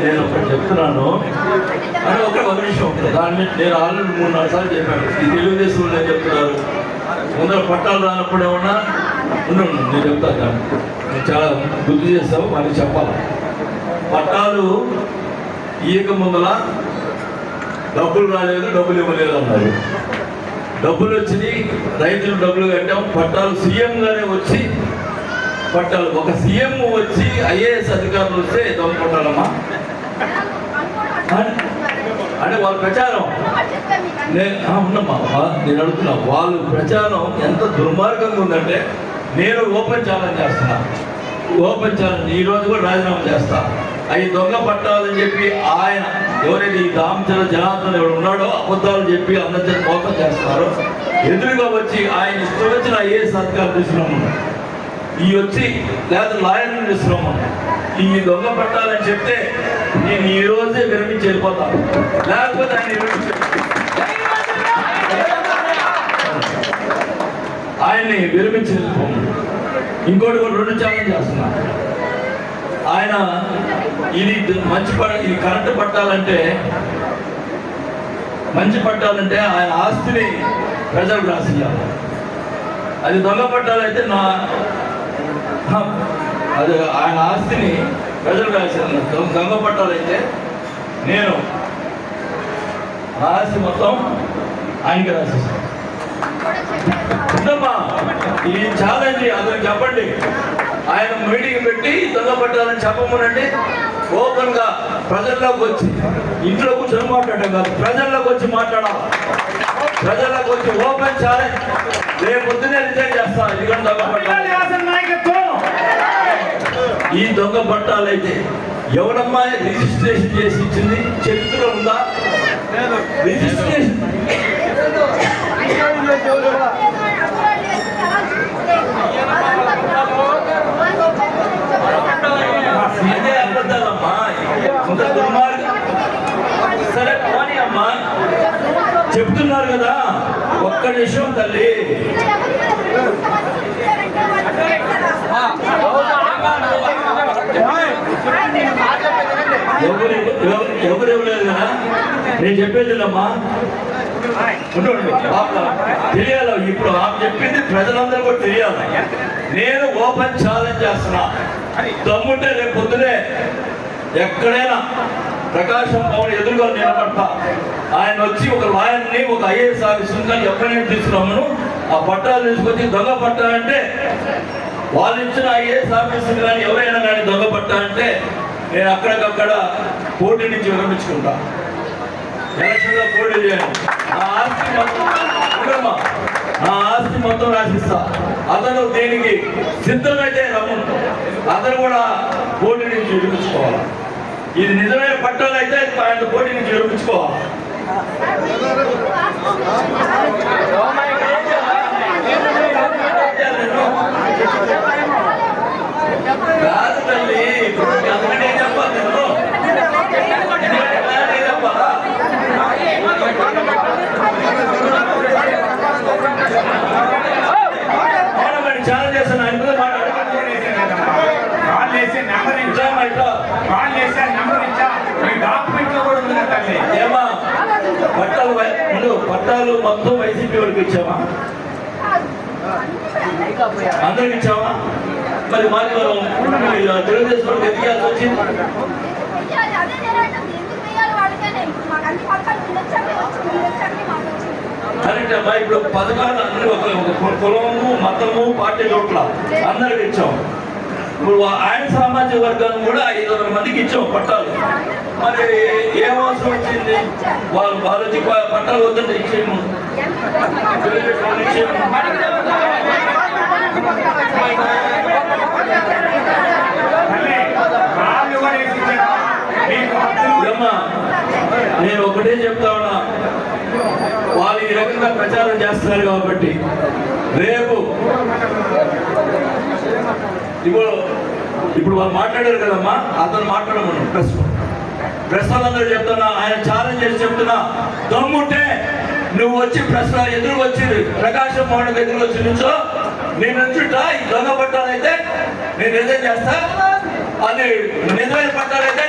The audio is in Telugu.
నేను ఒకటి చెప్తున్నాను. అని ఒక ఒక నిమిషం. దాన్ని నేను ఆల్రెడీ మూడు నాలుగు సార్లు చెప్పాను. ఈ తెలుగుదేశం నేను చెప్తున్నారు? ముందర పట్టాలు రానప్పుడు ఏమన్నా? ఉండు నేను చెప్తాను దాన్ని. నేను చాలా గుర్తు చేస్తావు మరి చెప్పాలి. పట్టాలు ఈయక ముందల డబ్బులు రాలేదు డబ్బులు ఇవ్వలేదు అన్నారు. డబ్బులు వచ్చినాయి రైతులు డబ్బులు కట్టాం. పట్టాలు సీఎం గానే వచ్చి పట్టాలు. ఒక సీఎం వచ్చి ఐఏఎస్ అధికారులు వస్తే దొంగ పట్టాలమ్మా? అంటే వాళ్ళ ప్రచారం. నేను ఉన్నమ్మా నేను అడుగుతున్నా వాళ్ళు ప్రచారం ఎంత దుర్మార్గంగా ఉందంటే నేను ఓపెన్ ఛాలెంజ్ చేస్తున్నా ఓపెన్ ఛాలెంజ్ ఈ రోజు కూడా రాజీనామా చేస్తా. అవి దొంగ పట్టాలని చెప్పి ఆయన ఎవరైతే ఈ దామచల జనార్దన్ ఎవరు ఉన్నాడో అబద్ధాలు చెప్పి అందరి మోసం చేస్తున్నారో ఎదురుగా వచ్చి ఆయన ఇష్టం వచ్చిన ఏ సత్కారం తీసుకున్నాము ఈ వచ్చి లేదా నుండి శ్రమ ఈ దొంగ పట్టాలని చెప్తే నేను ఈ రోజే విరమించి వెళ్ళిపోతా. లేకపోతే ఆయన విరమించి ఆయన్ని విరమించి వెళ్ళిపోము ఇంకోటి కూడా రెండు ఛాలెంజ్ చేస్తున్నా. ఆయన ఇది మంచి పడ ఇది కరెంటు పట్టాలంటే మంచి పట్టాలంటే ఆయన ఆస్తిని ప్రజలకు రాసియాలి అది దొంగ పట్టాలైతే నా అది ఆయన ఆస్తిని ప్రజలు రాశాను దొంగ పట్టాలైతే నేను ఆస్తి మొత్తం ఆయనకి రాసేస్తాను ఉందమ్మా ఈ ఛాలెంజ్ అతను చెప్పండి. ఆయన మీటింగ్ పెట్టి దొంగ పట్టాలని చెప్పమనండి. ఓపెన్గా ప్రజల్లోకి వచ్చి ఇంట్లో కూర్చొని మాట్లాడడం కాదు ప్రజల్లోకి వచ్చి మాట్లాడాలి. ప్రజల్లోకి వచ్చి ఓపెన్ ఛాలెంజ్ రేపు రిజైన్ చేస్తా. ఎందుకంటే దొంగ పట్టాలు. ఈ దొంగ పట్టాలైతే ఎవరమ్మా రిజిస్ట్రేషన్ చేసి ఇచ్చింది? చరిత్ర ఉందా? రిజిస్ట్రేషన్ చెప్తున్నారు కదా. ఒక్క నిమిషం తల్లి. ఎవరు ఇవ్వలేదు కదా? నేను చెప్పేది అమ్మా తెలియాలి? ఇప్పుడు ఆమె చెప్పింది ప్రజలందరూ కూడా తెలియాలి? నేను ఓపెన్ ఛాలెంజ్ చేస్తున్నా. దమ్ముంటే రేపు పొద్దునే ఎక్కడైనా ప్రకాశం భవన్ ఎదురుగా నిలబడతా. ఆయన వచ్చి ఒక లాయర్ని ఒక ఐఏఎస్ ఆఫీసర్ని కానీ ఎక్కడైనా తీసుకురామను ఆ పట్టాలు తీసుకొచ్చి దొంగ పట్టా అంటే వాళ్ళు ఇచ్చిన ఐఏఎస్ ఆఫీసర్ కానీ ఎవరైనా కానీ దొంగ పట్టా అంటే నేను అక్కడికక్కడ పోటీ నుంచి విరమించుకుంటా. ఎలక్షన్లో పోటీ చేయండి. ఆ ఆస్తి మొత్తం చూడమ్మా, ఆ ఆస్తి మొత్తం రాసిస్తా. అతను దీనికి సిద్ధమైతే రమ్ము అతను కూడా పోటీ నుంచి విరమించుకోవాలి? ఇది నిజమైన పట్టాలు అయితే ఆయన పోటీ నుంచి my god తల్లి ఇప్పుడు అంతకంటే ఏం చెప్పాలి నేను అంతకంటే ఏం చెప్పాలా అవునా మరి ఛాలెంజ్ చేస్తాను ఆయన మీద మాట్లాడు కాల్ చేసి నెంబర్ ఇచ్చా ఇట్లా మా ఇట్లా కాల్ చేసి నెంబర్ ఇచ్చా మీ డాక్యుమెంట్లో కూడా ఉంది కదా తల్లి ఏమా పట్టాలు ముందు పట్టాలు మొత్తం వైసీపీ వాళ్ళకి ఇచ్చావా? అందరికి ఇచ్చావా? మరి మాకు తెలుగుదేశం వాళ్ళకి ఎదిగాల్సి వచ్చింది? కరెక్ట్ అమ్మా ఇప్పుడు పథకాలు అందరూ ఒక కులము మతము పార్టీ చోట్ల అందరికి ఇచ్చాము ఇప్పుడు ఆయన సామాజిక వర్గాన్ని కూడా ఐదు వందల మందికి ఇచ్చాం పట్టాలు. మరి ఏం అవసరం వచ్చింది? వాళ్ళు వాళ్ళు పట్టాలు వద్దంటే ఇచ్చేయము. నేను ఒకటే చెప్తా ఉన్నా. వాళ్ళు ఈ రకంగా ప్రచారం చేస్తున్నారు కాబట్టి రేపు ఇప్పుడు ఇప్పుడు వాళ్ళు మాట్లాడారు కదమ్మా అతను మాట్లాడమను. ప్రెస్ ప్రెస్ వాళ్ళందరూ చెప్తున్నా ఆయన ఛాలెంజ్ చేసి చెప్తున్నా దమ్ముంటే నువ్వు వచ్చి ప్రశ్న ఎదురు వచ్చి ప్రకాశం మోహన్ ఎదురు వచ్చి నుంచో నేను నుంచుంటా ఈ దొంగ పట్టాలైతే నేను నిజం చేస్తా అది నిజమైన పట్టాలైతే